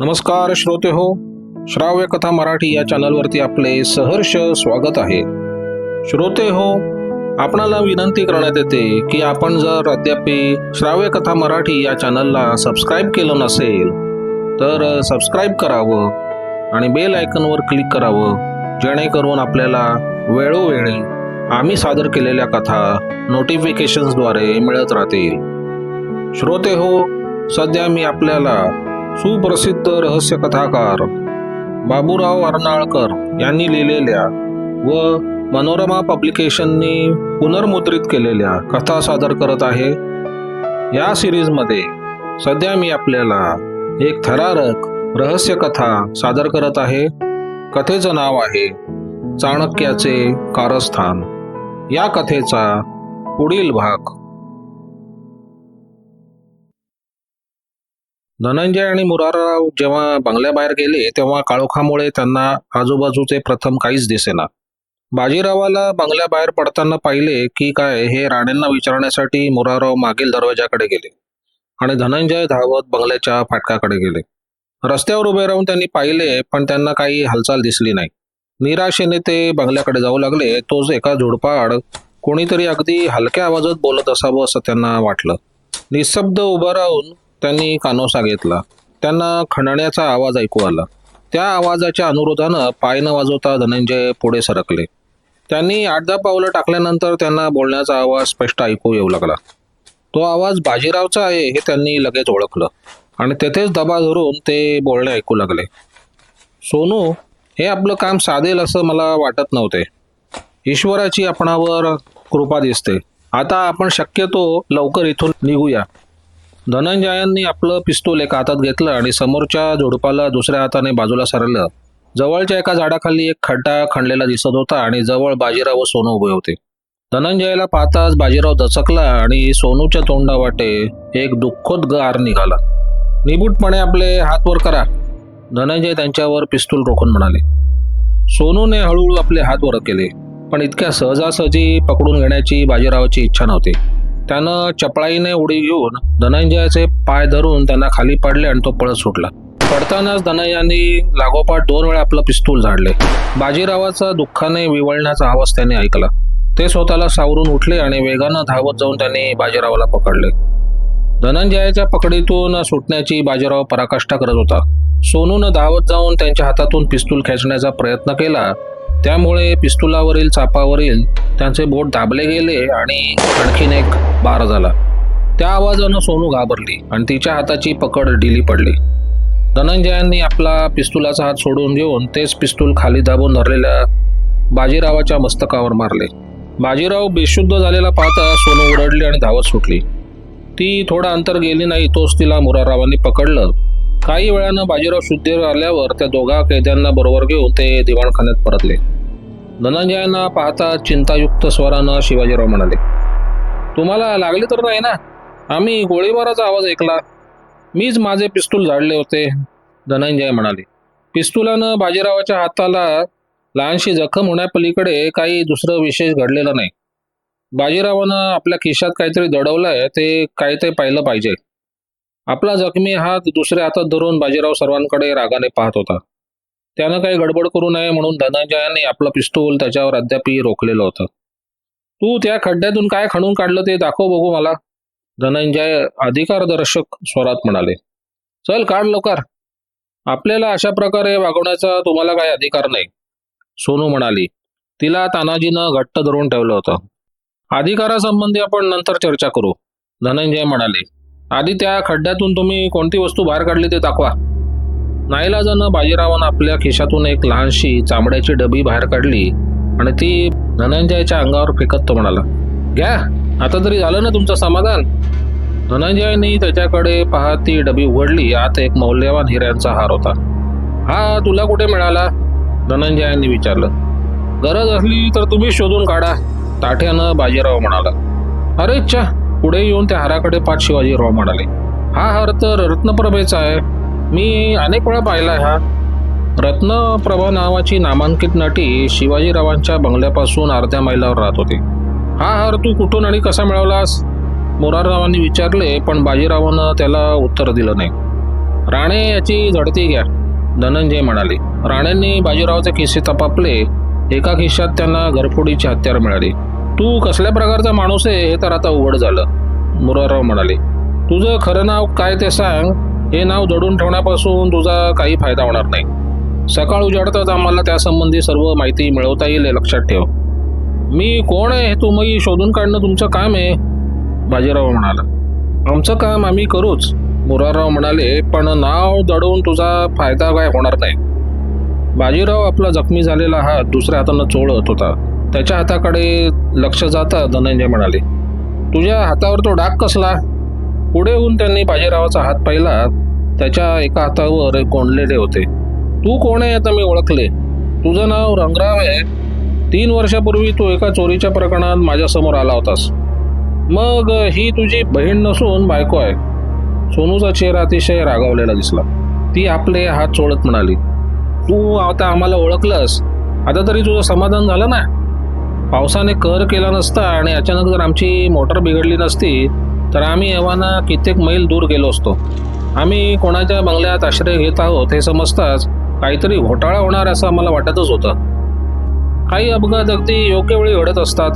नमस्कार श्रोते हो श्राव्य कथा मराठी या चॅनलवरती आपले सहर्ष स्वागत आहे. श्रोते हो आपणाला विनंती करण्यात येते की आपण जर अद्याप श्राव्य कथा मराठी या चॅनलला सबस्क्राईब केलं नसेल तर सबस्क्राईब करावं आणि बेल आयकनवर क्लिक करावं जेणेकरून आपल्याला वेळोवेळी आम्ही सादर केलेल्या कथा नोटिफिकेशन्सद्वारे मिळत राहतील. श्रोते हो सध्या मी आपल्याला सुप्रसिद्ध रहस्यकथाकार बाबूराव अर्नाळकर यांनी लिहिलेल्या व मनोरमा पब्लिकेशननी पुनर्मुद्रित केलेल्या कथा सादर करत आहे. या सिरीजमध्ये सध्या मी आपल्याला एक थरारक रहस्यकथा सादर करत आहे. कथेचं नाव आहे चाणक्याचे कारस्थान. या कथेचा पुढील भाग धनंजय आणि मुरारराव जेव्हा बंगल्याबाहेर गेले तेव्हा काळोखामुळे त्यांना आजूबाजूचे प्रथम काहीच दिसेना. बाजीरावाला बंगल्याबाहेर पडताना पाहिले की काय हे राणेंना विचारण्यासाठी मुरारराव मागील दरवाजाकडे गेले आणि धनंजय धावत बंगल्याच्या फाटकाकडे गेले. रस्त्यावर उभे राहून त्यांनी पाहिले पण त्यांना काही हालचाल दिसली नाही. निराशेने ते बंगल्याकडे जाऊ लागले. तोच एका झुडपाआड कोणीतरी अगदी हलक्या आवाजात बोलत असावं असं त्यांना वाटलं. निशब्द उभं राहून त्यांनी कानोसा घेतला. त्यांना खणण्याचा आवाज ऐकू आला. त्या आवाजाच्या अनुरोधानं पाय न वाजवता धनंजय पुढे सरकले. त्यांनी आठ दहा पावलं टाकल्यानंतर त्यांना बोलण्याचा आवाज स्पष्ट ऐकू येऊ लागला. तो आवाज बाजीरावचा आहे हे त्यांनी लगेच ओळखलं आणि तेथेच दबा धरून ते बोलणे ऐकू लागले. सोनू हे आपलं काम साधेल असं मला वाटत नव्हते. ईश्वराची आपणावर कृपा दिसते. आता आपण शक्यतो लवकर इथून निघूया. धनंजयांनी आपलं पिस्तूल एका हातात घेतलं आणि समोरच्या झुडपाला दुसऱ्या हाताने बाजूला सरलं जवळच्या एका झाडाखाली एक खड्डा खणलेला दिसत होता आणि जवळ बाजीराव व सोनू उभे होते. धनंजयाला पाहताच बाजीराव दचकला आणि सोनूच्या तोंडावाटे एक दुःखद गार निघाला. निबूटपणे आपले हात वर करा. धनंजय त्यांच्यावर पिस्तूल रोखून म्हणाले. सोनूने हळूहळू आपले हात वर केले पण इतक्या सहजासहजी पकडून घेण्याची बाजीरावाची इच्छा नव्हती. त्यानं चपळाईने उडी घेऊन धनंजयाचे पाय धरून त्यांना खाली पडले आणि तो पळत सुटला. पडतानाच धनंजयांनी लागोपाठ दोन वेळा आपलं पिस्तूल झाडले. बाजीरावाचा दुःखाने विवळण्याचा आवाज त्याने ऐकला. ते स्वतःला सावरून उठले आणि वेगानं धावत जाऊन त्यांनी बाजीरावाला पकडले. धनंजयाच्या पकडीतून सुटण्याची बाजीराव पराकाष्ठा करत होता. सोनूनं धावत जाऊन त्यांच्या हातातून पिस्तूल खेचण्याचा प्रयत्न केला त्यामुळे पिस्तुलावरील चापावरील त्यांचे बोट दाबले गेले आणि आणखीन एक बार झाला. त्या आवाजानं सोनू घाबरली आणि तिच्या हाताची पकड ढिली पडली. धनंजयांनी आपला पिस्तुलाचा हात सोडून घेऊन तेच पिस्तूल खाली दाबून धरलेल्या बाजीरावाच्या मस्तकावर मारले. बाजीराव बेशुद्ध झालेला पाहता सोनू उरडली आणि धावत सुटली. ती थोडा अंतर गेली नाही तोच तिला मुरारावांनी पकडलं. काही वेळानं बाजीराव शुद्धीवर आल्यावर त्या दोघा कैद्यांना बरोबर घेऊन ते दिवाणखान्यात परतले. धनंजयांना पाहता चिंतायुक्त स्वरानं शिवाजीराव म्हणाले तुम्हाला लागले तर नाही ना? आम्ही गोळीबाराचा आवाज ऐकला. मीच माझे पिस्तूल झाडले होते. धनंजय म्हणाले पिस्तुलानं बाजीरावाच्या हाताला लहानशी जखम होण्यापलीकडे काही दुसरं विशेष घडलेलं नाही. बाजीरावानं आपल्या खिशात काहीतरी दडवलंय ते काय ते पाहिलं पाहिजे. आपला जखमी हात दुसऱ्या हातात धरून बाजीराव सर्वांकडे रागाने पाहत होता. त्यानं काही गडबड करू नये म्हणून धनंजयाने आपलं पिस्तूल त्याच्यावर अद्यापही रोखलेलं होतं. तू त्या खड्ड्यातून काय खणून काढलं ते दाखव बघू मला. धनंजय अधिकारदर्शक स्वरात म्हणाले. चल काढ लवकर. आपल्याला अशा प्रकारे वागवण्याचा तुम्हाला काही अधिकार नाही. सोनू म्हणाली. तिला तानाजीनं घट्ट धरून ठेवलं होतं. अधिकारासंबंधी आपण नंतर चर्चा करू. धनंजय म्हणाले. आधी त्या खड्ड्यातून तुम्ही कोणती वस्तू बाहेर काढली ते दाखवा. नाईलाजानं बाजीरावानं आपल्या खिशातून एक लहानशी चामड्याची डबी बाहेर काढली आणि ती धनंजयच्या अंगावर फेकत तो म्हणाला घ्या आता तरी झालं ना तुमचं समाधान? धनंजयनी त्याच्याकडे पाहत ती डबी उघडली आत एक मौल्यवान हिऱ्यांचा हार होता. हा तुला कुठे मिळाला? धनंजयांनी विचारलं. गरज असली तर तुम्ही शोधून काढा ताठ्यानं बाजीराव म्हणाला. अरे च्छा पुढे येऊन त्या हाराकडे पाच शिवाजीराव म्हणाले हा हार तर रत्नप्रभेचा आहे. मी अनेक वेळा पाहिला हा. रत्नप्रभा नावाची नामांकित नटी शिवाजीरावांच्या बंगल्यापासून अर्ध्या मैलावर राहत होती. हा हार तू कुठून आणि कसा मिळवलास? मुराररावांनी विचारले पण बाजीरावानं त्याला उत्तर दिलं नाही. राणे याची झडती घ्या धनंजय म्हणाले. राणेंनी बाजीरावचे किस्से तपापले. एका खिशात त्यांना घरफोडीची हत्यार मिळाली. तू कसल्या प्रकारचा माणूस आहे हे तर आता उघड झालं. मुरारराव म्हणाले. तुझं खरं नाव काय ते सांग. हे नाव दडून ठेवण्यापासून तुझा काही फायदा होणार नाही. सकाळ उजाडताच आम्हाला त्यासंबंधी सर्व माहिती मिळवता येईल लक्षात ठेव. मी कोण आहे हे तुम्ही शोधून काढणं तुमचं काम आहे बाजीराव म्हणाला. आमचं काम आम्ही करूच मुरारराव म्हणाले पण नाव दडवून तुझा फायदा काय होणार नाही. बाजीराव आपला जखमी झालेला हात दुसऱ्या हातानं चोळत होता. त्याच्या हाताकडे लक्ष जाता धनंजय म्हणाले तुझ्या हातावर तो डाग कसला? पुढे होऊन त्यांनी बाजीरावाचा हात पाहिला त्याच्या एका हातावर कोंडलेले होते. तू कोण आहे आता मी ओळखले? तुझं नाव रंगराव आहे. तीन वर्षापूर्वी तू एका चोरीच्या प्रकरणात माझ्यासमोर आला होतास. मग ही तुझी बहीण नसून बायको आहे. सोनूचा चेहरा अतिशय रागावलेला दिसला. ती आपले हात चोळत म्हणाली तू आता आम्हाला ओळखलंस. आता तरी तुझं समाधान झालं ना? पावसाने कर केला नसता आणि अचानक जर आमची मोटर बिघडली नसती तर आम्ही एव्हाना कित्येक मैल दूर गेलो असतो. आम्ही कोणाच्या बंगल्यात आश्रय घेत आहोत हे समजताच काहीतरी घोटाळा होणार असं आम्हाला वाटतच होतं. काही अपघात अगदी योग्य वेळी घडत असतात.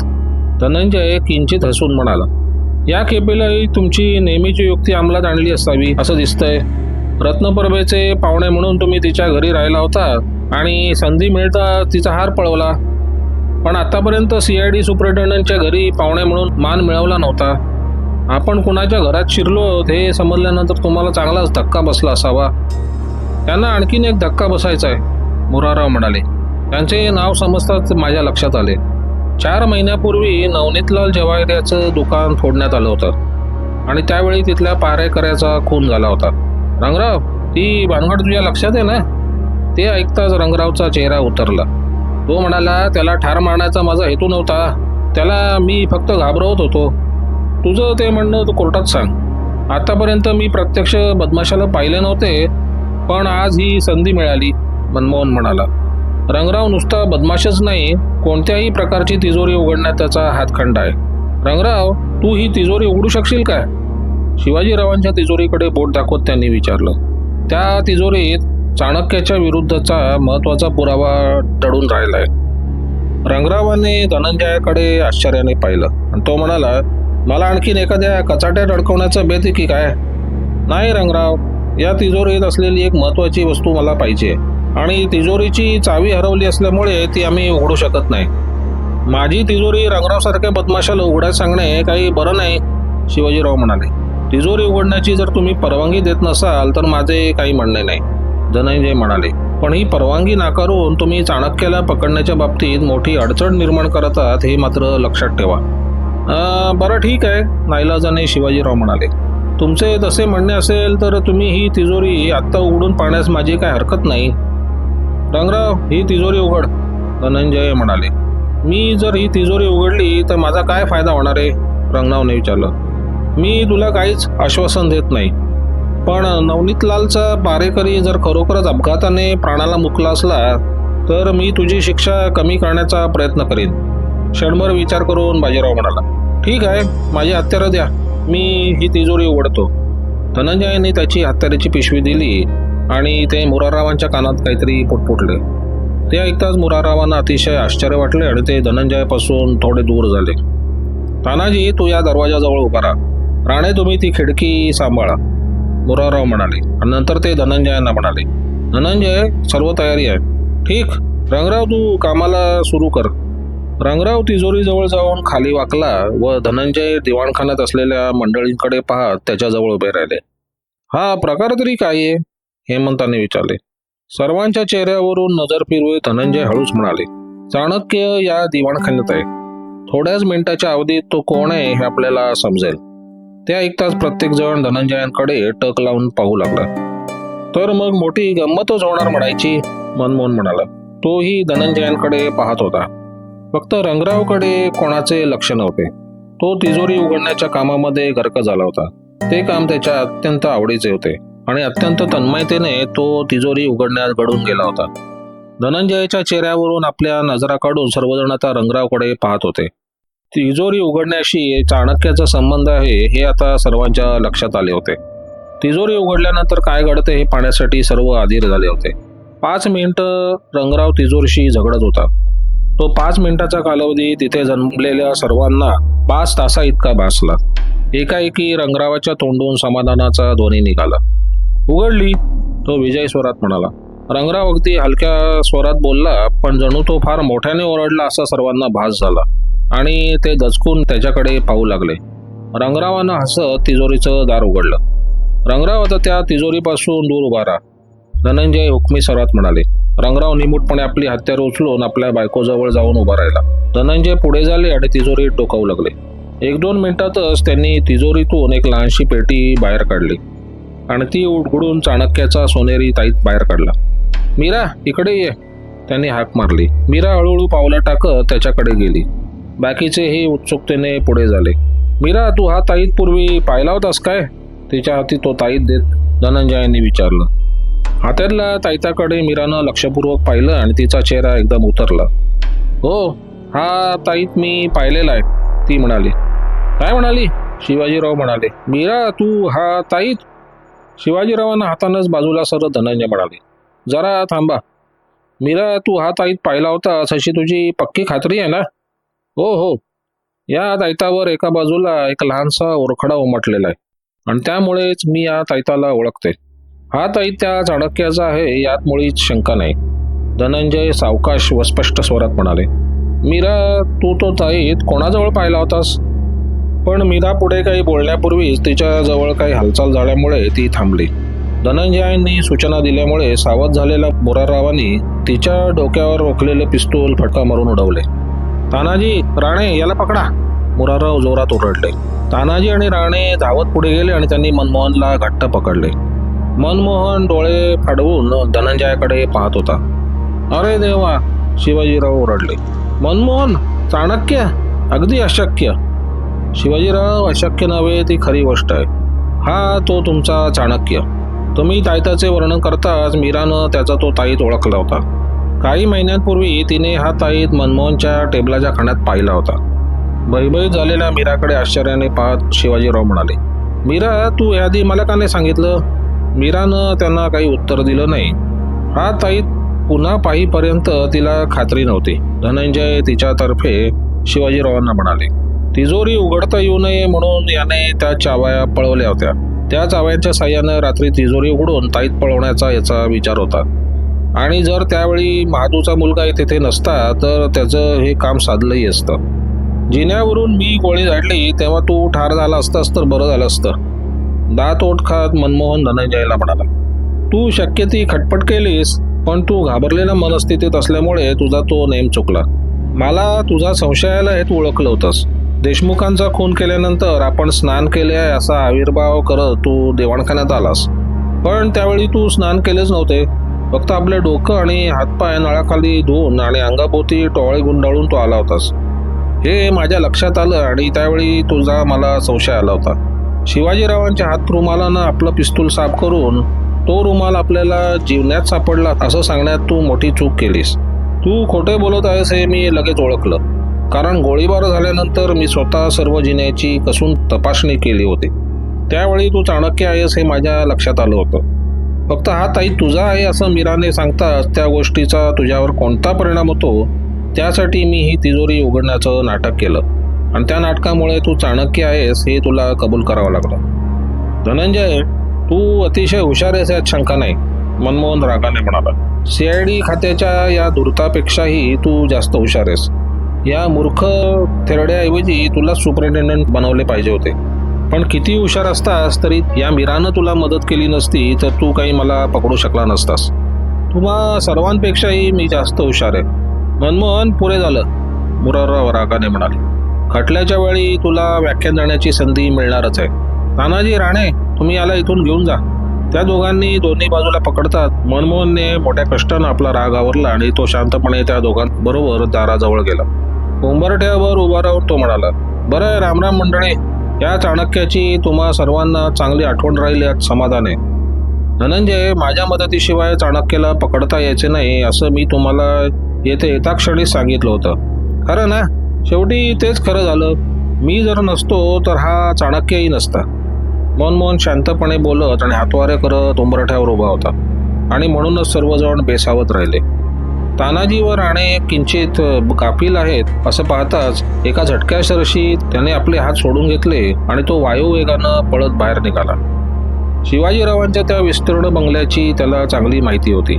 धनंजय किंचित हसून म्हणाला या खेपेलाही तुमची नेहमीची युक्ती अंमलात आणली असावी असं दिसतंय. रत्नप्रभेचे पाहुणे म्हणून तुम्ही तिच्या घरी राहिला होता आणि संधी मिळता तिचा हार पळवला. पण आतापर्यंत सी आय डी सुपरिटेंडंटच्या घरी पाहुणे म्हणून मान मिळवला नव्हता. आपण कुणाच्या घरात शिरलो हे समजल्यानंतर तुम्हाला चांगलाच धक्का बसला असावा. त्यांना आणखीन एक धक्का बसायचा आहे मुराराव म्हणाले. त्यांचे नाव समजताच माझ्या लक्षात आले. चार महिन्यापूर्वी नवनीतलाल जवायऱ्याचं दुकान फोडण्यात आलं होतं आणि त्यावेळी तिथल्या पारेकऱ्याचा खून झाला होता. रंगराव ती भानगड तुझ्या लक्षात आहे ना? ते ऐकताच रंगरावचा चेहरा उतरला. तो म्हणाला त्याला ठार मारण्याचा माझा हेतू नव्हता. त्याला मी फक्त घाबरवत होतो. तुझं ते म्हणणं तू कोर्टात सांग. आतापर्यंत मी प्रत्यक्ष बदमाशाला पाहिले नव्हते पण आज ही संधी मिळाली मनमोहन म्हणाला. रंगराव नुसता बदमाशच नाही कोणत्याही प्रकारची तिजोरी उघडण्यात त्याचा हातखंड आहे. रंगराव तू ही तिजोरी उघडू शकशील काय शिवाजीरावांच्या तिजोरीकडे बोट दाखवत त्यांनी विचारलं. त्या तिजोरीत चाणक्याच्या विरुद्धचा महत्त्वाचा पुरावा टळून राहिलाय. रंगरावाने धनंजयाकडे आश्चर्याने पाहिलं. आणि तो म्हणाला मला आणखीन एखाद्या कचाट्यात अडकवण्याचं बेत की काय? नाही रंगराव या तिजोरीत असलेली एक महत्वाची वस्तू मला पाहिजे. आणि तिजोरीची चावी हरवली असल्यामुळे ती आम्ही उघडू शकत नाही. माझी तिजोरी रंगरावसारख्या बदमाशाला उघडायला सांगणे काही बरं नाही शिवाजीराव म्हणाले. तिजोरी उघडण्याची जर तुम्ही परवानगी देत नसाल तर माझे काही म्हणणे नाही धनंजय म्हणाले. पण ही परवानगी नाकारून तुम्ही चाणक्याला पकडण्याच्या बाबतीत मोठी अडचण निर्माण करतात हे मात्र लक्षात ठेवा. बरं ठीक आहे. नाईलाजाने शिवाजीराव म्हणाले. तुमचे तसे म्हणणे असेल तर तुम्ही ही तिजोरी आत्ता उघडून पाहण्यास माझी काय हरकत नाही. रंगराव ही तिजोरी उघड धनंजय म्हणाले. मी जर ही तिजोरी उघडली तर माझा काय फायदा होणार आहे? रंगरावने विचारलं. मी तुला काहीच आश्वासन देत नाही. पण नवनीतलालचा पारेकरी जर खरोखरच अपघाताने प्राणाला मुकला असला तर मी तुझी शिक्षा कमी करण्याचा प्रयत्न करीन. क्षणभर विचार करून बाजीराव म्हणाला. ठीक आहे माझी हत्यारं द्या. मी ही तिजोरी उघडतो. धनंजयने त्याची हत्यारीची पिशवी दिली आणि ते मुरारावांच्या कानात काहीतरी पुटपुटले. ते ऐकताच मुरारावांना अतिशय आश्चर्य वाटले आणि ते धनंजयापासून थोडे दूर झाले. तानाजी तू या दरवाजाजवळ उभा राहा. राणे तुम्ही ती खिडकी सांभाळा मुराराव म्हणाले. आणि नंतर ते धनंजयांना म्हणाले. धनंजय सर्व तयारी आहे. ठीक. रंगराव तू कामाला सुरू कर. रंगराव तिजोरीजवळ जाऊन खाली वाकला व धनंजय दिवाणखान्यात असलेल्या मंडळींकडे पाहत त्याच्याजवळ उभे राहिले. हा प्रकार तरी काय आहे? हेमंताने विचारले. सर्वांच्या चेहऱ्यावरून नजर फिरवे धनंजय हळूच म्हणाले चाणक्य या दिवाणखान्यात आहे. थोड्याच मिनिटाच्या अवधीत तो कोण आहे हे आपल्याला समजेल. ते ऐकताच प्रत्येक जण धनंजयांकडे टक लावून पाहू लागला. तर मग मोठी गंमतच होणार म्हणायची? मनमोहन म्हणाला. तोही धनंजयांकडे पाहत होता. फक्त रंगरावकडे कोणाचे लक्ष नव्हते. तो तिजोरी उघडण्याच्या कामामध्ये गर्क झाला होता. ते काम त्याच्या अत्यंत आवडीचे होते आणि अत्यंत तन्मयतेने तो तिजोरी उघडण्यात घडून गेला होता. धनंजयच्या चेहऱ्यावरून आपल्या नजरा काढून सर्वजण आता रंगरावकडे पाहत होते. तिजोरी उघडण्याशी चाणक्याचा संबंध आहे हे आता सर्वांच्या लक्षात आले होते. तिजोरी उघडल्यानंतर काय घडते हे पाहण्यासाठी सर्व आधीर झाले होते. पाच मिनिटं रंगराव तिजोरीशी झगडत होता. तो पाच मिनिटाचा कालावधी तिथे जन्मलेल्या सर्वांना पाच तासा इतका भासला. एकाएकी रंगरावाच्या तोंडून समाधानाचा ध्वनी निघाला. उघडली तो विजय स्वरात म्हणाला रंगराव अगदी हलक्या स्वरात बोलला पण जणू तो फार मोठ्याने ओरडला असा सर्वांना भास झाला आणि ते दचकून त्याच्याकडे पाहू लागले. रंगरावानं हसत तिजोरीचं दार उघडलं. रंगराव आता त्या तिजोरीपासून दूर उभा राहा धनंजय हुकमी स्वरात म्हणाले. रंगराव निमूटपणे आपली हत्यार उचलून आपल्या बायकोजवळ जाऊन उभा राहिला. धनंजय पुढे झाले आणि तिजोरीत डोकावू लागले. एक दोन मिनिटातच त्यांनी तिजोरीतून एक लहानशी पेटी बाहेर काढली आणि ती उडगडून चाणक्याचा सोनेरी ताईत बाहेर काढला. मीरा इकडे ये. त्यांनी हाक मारली. मीरा हळूहळू पावलं टाकत त्याच्याकडे गेली. बाकीचेही उत्सुकतेने पुढे झाले. मीरा तू हा ताईत पूर्वी पाहिला होतास काय? तिच्या हाती तो ताईत देत धनंजयांनी विचारलं. हातातल्या ताईताकडे मीरानं लक्षपूर्वक पाहिलं आणि तिचा चेहरा एकदम उतरला. हो हा ताईत मी पाहिलेला आहे ती म्हणाली. काय म्हणाली? शिवाजीराव म्हणाले. मीरा तू हा ताईत? शिवाजीरावांना हातानंच बाजूला सरत धनंजय म्हणाले. जरा थांबा. मीरा तू हा ताईत पाहिला होता अशी तुझी पक्की खात्री आहे ना? हो हो. या ताईतावर एका बाजूला एक लहानसा ओरखडा उमटलेला आहे. आणि त्यामुळेच मी या ताईताला ओळखते. हा ताईत त्या चाणक्याचा आहे यात मुळीच शंका नाही. धनंजय सावकाश व स्पष्ट स्वरात म्हणाले मीरा तू तो ताईत कोणाजवळ पाहिला होतास? पण मीरा पुढे काही बोलण्यापूर्वीच तिच्या जवळ काही हालचाल झाल्यामुळे ती थांबली. धनंजयांनी सूचना दिल्यामुळे सावध झालेल्या मुराररावांनी तिच्या डोक्यावर रोखलेले पिस्तूल फटका मारून उडवले. तानाजी राणे याला पकडा. मुरारराव जोरात ओरडले. तानाजी आणि राणे धावत पुढे गेले आणि त्यांनी मनमोहनला घट्ट पकडले. मनमोहन डोळे फाडवून धनंजयाकडे पाहत होता. अरे देवा शिवाजीराव ओरडले. मनमोहन चाणक्य अगदी अशक्य. शिवाजीराव अशक्य नव्हे ती खरी गोष्ट आहे. हा तो तुमचा चाणक्य. तुम्ही ताईताचे वर्णन करताच मीरानं त्याचा तो ताईत ओळखला होता. काही महिन्यांपूर्वी तिने हा ताईत मनमोहनच्या टेबलाच्या खाण्यात पाहिला होता. भयभयत झालेल्या मीराकडे आश्चर्याने पाहत शिवाजीराव म्हणाले मीरा तू याआधी मला का नाही सांगितलं मीरानं त्यांना काही उत्तर दिलं नाही. हा ताईत पुन्हा पाहीपर्यंत तिला खात्री नव्हती. धनंजय तिच्यातर्फे शिवाजीरावांना म्हणाले तिजोरी उघडता येऊ नये म्हणून याने त्या चाव्या पळवल्या होत्या. त्या चाव्यांच्या साह्यानं रात्री तिजोरी उघडून ताईत पळवण्याचा याचा विचार होता. आणि जर त्यावेळी महादूचा मुलगा तेथे नसता तर त्याचं हे काम साधलंही असतं. जिन्यावरून मी गोळी झाडली तेव्हा तू ठार झाला असतास तर बरं झालं असतं. दात ओठ खात मनमोहन धनंजयला म्हणाला तू शक्य ती खटपट केलीस पण तू घाबरलेल्या मनस्थितीत असल्यामुळे तुझा तो नेम चुकला. मला तुझा संशयाला हे तू ओळखलं होतंस. देशमुखांचा खून केल्यानंतर आपण स्नान केले आहे असा आविर्भाव करत तू देवाणखान्यात आलास. पण त्यावेळी तू स्नान केलेच नव्हते. फक्त आपलं डोकं आणि हातपाय नळाखाली धुवून आणि अंगाभोवती टोळे गुंडाळून तू आला होतास. हे माझ्या लक्षात आलं आणि त्यावेळी तुझा मला संशय आला होता. शिवाजीरावांच्या हात रुमालानं आपलं पिस्तूल साफ करून तो रुमाल आपल्याला जीवनात सापडला असं सांगण्यात तू मोठी चूक केलीस. तू खोटे बोलत आहेस हे मी लगेच ओळखलं. कारण गोळीबार झाल्यानंतर मी स्वतः सर्व जिन्याची कसून तपासणी केली होती. त्यावेळी तू चाणक्य आहेस हे माझ्या लक्षात आलं होतं. फक्त हा ताई तुझा आहे असं मीराने सांगताच त्या गोष्टीचा तुझ्यावर कोणता परिणाम होतो त्यासाठी मी ही तिजोरी उघडण्याचं नाटक केलं. आणि त्या नाटकामुळे तू चाणक्य आहेस हे तुला कबूल करावं लागलं. धनंजय तू अतिशय हुशार आहेस यात शंका नाही मनमोहन रागाने म्हणाला. सीआयडी खात्याच्या या धूर्तापेक्षाही तू जास्त हुशार आहेस. या मूर्ख थेरड्याऐवजी तुला सुपरिटेंडंट बनवले पाहिजे होते. पण किती हुशार असतास तरी या मीरानं तुला मदत केली नसती तर तू काही मला पकडू शकला नसतास. तुम्हा सर्वांपेक्षाही मी जास्त हुशार आहे. मनमोहन पुरे झालं. मुरारराव रागाने म्हणाले. खटल्याच्या वेळी तुला व्याख्यान देण्याची संधी मिळणारच आहे. तानाजी राणे तुम्ही याला इथून घेऊन जा. त्या दोघांनी दोन्ही बाजूला पकडतात. मनमोहनने मोठ्या कष्टानं आपला राग आवरला आणि तो शांतपणे त्या दोघांबरोबर दाराजवळ गेला. उंबरठ्यावर उभा राहून तो म्हणाला बरं रामराम मंडळे या चाणक्याची तुम्हा सर्वांना चांगली आठवण राहील यात समाधान. आहे धनंजय माझ्या मदतीशिवाय चाणक्याला पकडता यायचे नाही असं मी तुम्हाला येथे येता क्षणी सांगितलं होतं. खरं ना? शेवटी तेच खरं झालं. मी जर नसतो तर हा चाणक्यही नसता. मनमोहन शांतपणे बोलत आणि हातवारे करत उंबरठ्यावर उभा होता. आणि म्हणूनच सर्वजण बेसावत राहिले. तानाजी व राणे किंचित कापिल आहेत असं पाहताच एका झटक्या सरशी त्याने आपले हात सोडून घेतले आणि तो वायुवेगानं पळत बाहेर निघाला. शिवाजीरावांच्या त्या विस्तीर्ण बंगल्याची त्याला चांगली माहिती होती.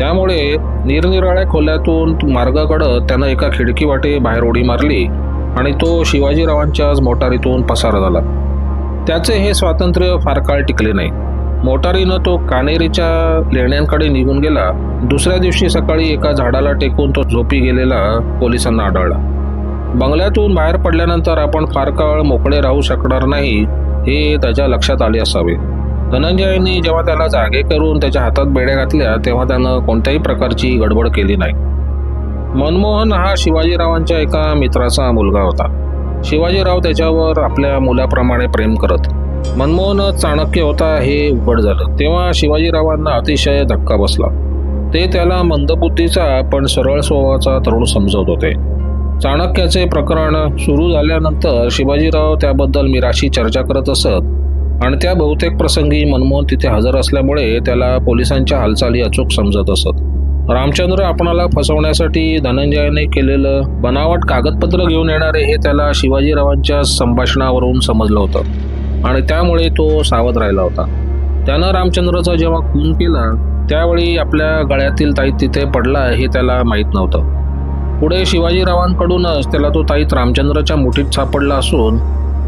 त्यामुळे निरनिराळ्या खोल्यातून मार्गाकडं त्यानं एका खिडकी वाटे बाहेर उडी मारली आणि तो शिवाजीरावांच्याच मोटारीतून पसार झाला. त्याचे हे स्वातंत्र्य फार काळ टिकले नाही. मोटारीनं तो कानेरीच्या लेण्यांकडे निघून गेला. दुसऱ्या दिवशी सकाळी एका झाडाला टेकून तो झोपी गेलेला पोलिसांना आढळला. बंगल्यातून बाहेर पडल्यानंतर आपण फार काळ मोकळे राहू शकणार नाही हे त्याच्या लक्षात आले असावे. धनंजयनी जेव्हा त्याला जागे करून त्याच्या हातात बेड्या घातल्या तेव्हा त्यानं कोणत्याही प्रकारची गडबड केली नाही. मनमोहन हा शिवाजीरावांच्या एका मित्राचा मुलगा होता. शिवाजीराव त्याच्यावर आपल्या मुलाप्रमाणे प्रेम करत. मनमोहन चाणक्य होता हे उघड झालं. तेव्हा शिवाजीरावांना अतिशय धक्का बसला. ते त्याला मंदबुद्धीचा पण सरळ स्वभावाचा तरुण समजत होते. चाणक्याचे प्रकरण सुरू झाल्यानंतर शिवाजीराव त्याबद्दल मीराशी चर्चा करत असत. आणि त्या बहुतेक प्रसंगी मनमोहन तिथे हजर असल्यामुळे त्याला पोलिसांच्या हालचाली अचूक समजत असत. रामचंद्र आपणाला फसवण्यासाठी धनंजयाने केलेलं बनावट कागदपत्र घेऊन येणारे हे त्याला शिवाजीरावांच्या संभाषणावरून समजलं होतं. आणि त्यामुळे तो सावध राहिला होता. त्यानं रामचंद्रचा जेव्हा खून केला त्यावेळी आपल्या गळ्यातील ताईत तिथे पडला हे त्याला माहीत नव्हतं. पुढे शिवाजीरावांकडूनच त्याला तो ताईत रामचंद्रच्या मुठीत सापडला असून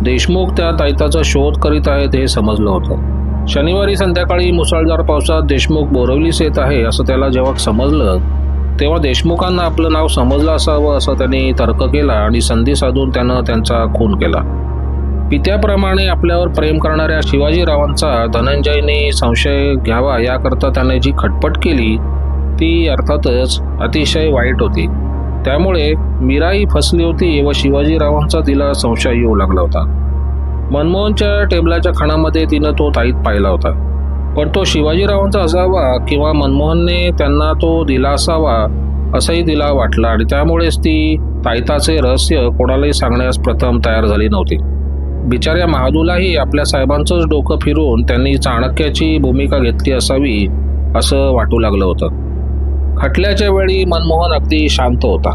देशमुख त्या ताईताचा शोध करीत आहेत हे समजलं होतं. शनिवारी संध्याकाळी मुसळधार पावसात देशमुख बोरवलीस येत आहे असं त्याला जेव्हा समजलं तेव्हा देशमुखांना आपलं नाव समजलं असावं असं त्यांनी तर्क केला आणि संधी साधून त्यानं त्यांचा खून केला. पित्याप्रमाणे आपल्यावर प्रेम करणाऱ्या शिवाजीरावांचा धनंजयने संशय घ्यावा याकरता त्याने जी खटपट केली ती अर्थातच अतिशय वाईट होती. त्यामुळे मीराही फसली होती व शिवाजीरावांचा तिला संशय येऊ लागला होता. मनमोहनच्या टेबलाच्या खाणामध्ये तिनं तो ताईत पाहिला होता. पण तो शिवाजीरावांचा असावा किंवा मनमोहनने त्यांना तो दिला असावा असंही तिला वाटलं आणि त्यामुळेच ती ताईताचे रहस्य कोणालाही सांगण्यास प्रथम तयार झाली नव्हती. बिचाऱ्या महादूलाही आपल्या साहेबांचंच डोकं फिरून त्यांनी चाणक्याची भूमिका घेतली असावी असं वाटू लागलं होतं. खटल्याच्या वेळी मनमोहन अगदी शांत होता.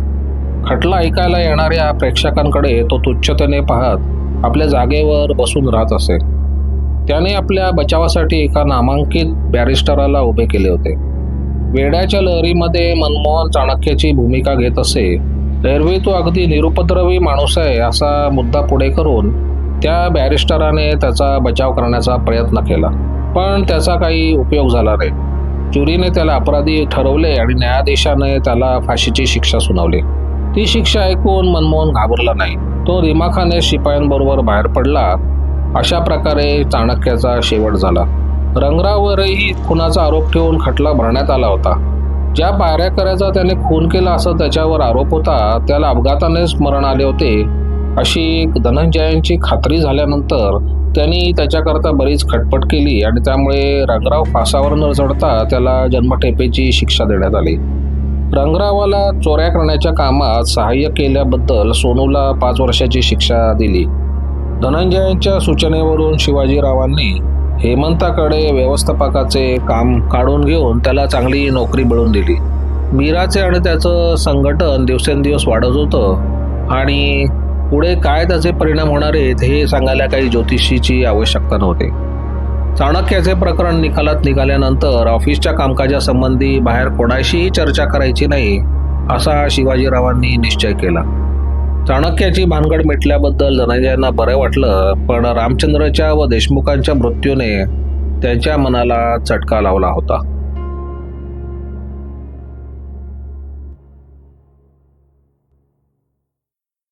खटला ऐकायला येणाऱ्या प्रेक्षकांकडे तो तुच्छतेने पाहत आपल्या जागेवर बसून राहत असे. त्याने आपल्या बचावासाठी एका नामांकित बॅरिस्टराला उभे केले होते. वेड्याच्या लहरीमध्ये मनमोहन चाणक्याची भूमिका घेत असे एरवी तो अगदी निरुपद्रवी माणूस आहे असा मुद्दा पुढे करून त्या बॅरिस्टराने त्याचा बचाव करण्याचा प्रयत्न केला. पण त्याचा काही उपयोग झाला नाही. ज्युरीने त्याला अपराधी ठरवले आणि न्यायाधीशाने त्याला फाशीची शिक्षा सुनावली. ती शिक्षा ऐकून मनमोहन घाबरला नाही. तो रिमाखाने शिपायांबरोबर बाहेर पडला. अशा प्रकारे चाणक्याचा शेवट झाला. रंगरावरही खुनाचा आरोप ठेवून खटला भरण्यात आला होता. ज्या पायऱ्याकऱ्याचा त्याने खून केला असा त्याच्यावर आरोप होता त्याला अपघाताने स्मरण आले होते अशी धनंजयांची खात्री झाल्यानंतर त्यांनी त्याच्याकरता बरीच खटपट केली आणि त्यामुळे रंगराव फासावर न चढता त्याला जन्मठेपेची शिक्षा देण्यात आली. रंगरावाला चोऱ्या करण्याच्या कामात सहाय्य केल्याबद्दल सोनूला पाच वर्षाची शिक्षा दिली. धनंजयांच्या सूचनेवरून शिवाजीरावांनी हेमंताकडे व्यवस्थापकाचे काम काढून घेऊन त्याला चांगली नोकरी मिळवून दिली. मीराचे आणि त्याचं संघटन दिवसेंदिवस वाढत होतं आणि पुढे काय त्याचे परिणाम होणार आहेत हे सांगायला काही ज्योतिषीची आवश्यकता नव्हती. चाणक्याचे प्रकरण निकालात निघाल्यानंतर ऑफिसच्या कामकाजासंबंधी बाहेर कोणाशीही चर्चा करायची नाही असा शिवाजीरावांनी निश्चय केला. चाणक्याची भानगड मिटल्याबद्दल धनंजयांना बरं वाटलं पण रामचंद्रच्या व देशमुखांच्या मृत्यूने त्यांच्या मनाला चटका लावला होता.